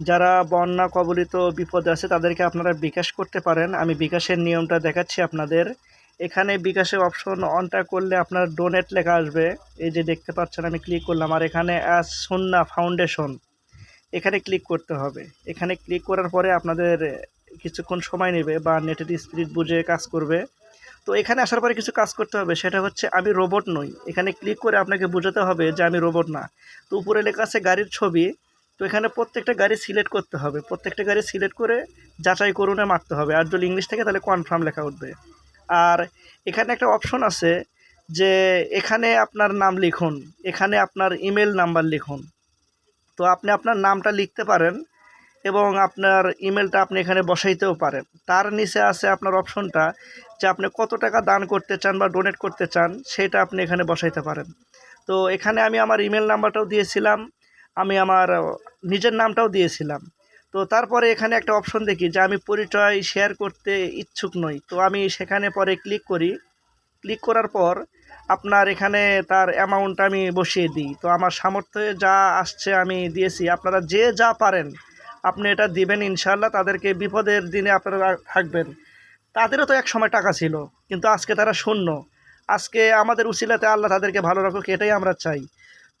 যারা বন্যা কবলিত বিপদে আছে, তাদেরকে আপনারা বিকাশ করতে পারেন। আমি বিকাশের নিয়মটা দেখাচ্ছি আপনাদের। এখানে বিকাশে অপশন অনটা করলে আপনার ডোনেট লেখা আসবে। এই যে দেখতে পাচ্ছেন, আমি ক্লিক করলাম। আর এখানে অ্যাস সুন্না ফাউন্ডেশন এখানে ক্লিক করতে হবে। এখানে ক্লিক করার পরে আপনাদের কিছুক্ষণ সময় নেবে বা নেটের স্পিড বুঝে কাজ করবে। তো এখানে আসার পরে কিছু কাজ করতে হবে। সেটা হচ্ছে, আমি রোবট নই। এখানে ক্লিক করে আপনাকে বোঝাতে হবে যে আমি রোবট না। তো উপরে লেখা আছে গাড়ির ছবি। তো এখানে প্রত্যেকটা গাড়ি সিলেক্ট করতে হবে। প্রত্যেকটা গাড়ি সিলেক্ট করে যাচাই করুনে মারতে হবে। আর যদি ইংলিশ থেকে তাহলে কনফার্ম লেখা উঠবে। আর এখানে একটা অপশন আছে যে এখানে আপনার নাম লিখুন, এখানে আপনার ইমেল নাম্বার লিখুন। তো আপনি আপনার নামটা লিখতে পারেন এবং আপনার ইমেলটা আপনি এখানে বসাইতেও পারেন। তার নিচে আছে আপনার অপশনটা যে আপনি কত টাকা দান করতে চান বা ডোনেট করতে চান, সেটা আপনি এখানে বসাইতে পারেন। তো এখানে আমি আমার ইমেল নাম্বারটাও দিয়েছিলাম। আমি আমার নিজের নামটাও দিয়েছিলাম। তো তারপরে এখানে একটা অপশন দেখি যে আমি পরিচয় শেয়ার করতে ইচ্ছুক নই। তো আমি সেখানে পরে ক্লিক করি। ক্লিক করার পর আপনার এখানে তার অ্যামাউন্ট আমি বসিয়ে দিই। তো আমার সামর্থ্যে যা আসছে আমি দিয়েছি। আপনারা যে যা পারেন, আপনি এটা দিবেন ইনশাল্লাহ তাদেরকে বিপদের দিনে আপনারা থাকবেন। তাদেরও তো এক সময় টাকা ছিল, কিন্তু আজকে তারা শূন্য। আজকে আমাদের উসিলাতে আল্লাহ তাদেরকে ভালো রাখুক, এটাই আমরা চাই।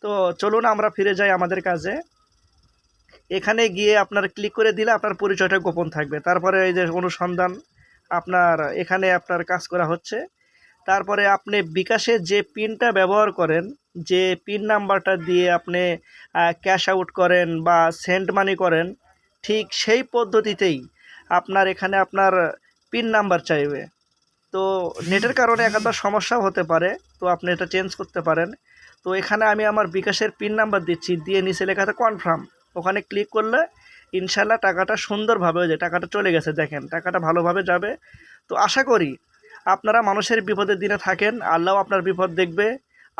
তো চলুন আমরা ফিরে যাই আমাদের কাজে। এখানে গিয়ে আপনার ক্লিক করে দিলে আপনার পরিচয়টা গোপন থাকবে। তারপরে এই যে অনুসন্ধান, আপনার এখানে আপনার কাজ করা হচ্ছে। তারপরে আপনি বিকাশে যে পিনটা ব্যবহার করেন, যে পিন নাম্বারটা দিয়ে আপনি ক্যাশ আউট করেন বা সেন্ড মানি করেন, ঠিক সেই পদ্ধতিতেই আপনার এখানে আপনার পিন নাম্বার চাইবে। তো নেটের কারণে একাধার সমস্যাও হতে পারে। তো আপনি এটা চেঞ্জ করতে পারেন। তো এখানে আমি আমার বিকাশের পিন নাম্বার দিচ্ছি, দিয়ে নিচে লেখাতে কনফার্ম ওখানে ক্লিক করলে ইনশাল্লাহ টাকাটা সুন্দরভাবে হয়ে যায়। টাকাটা চলে গেছে, দেখেন, টাকাটা ভালোভাবে যাবে। তো আশা করি আপনারা মানুষের বিপদের দিনে থাকেন, আল্লাহ আপনার বিপদ দেখবে।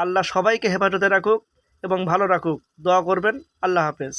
আল্লাহ সবাইকে হেফাজতে রাখুক এবং ভালো রাখুক। দোয়া করবেন, আল্লাহ হাফেজ।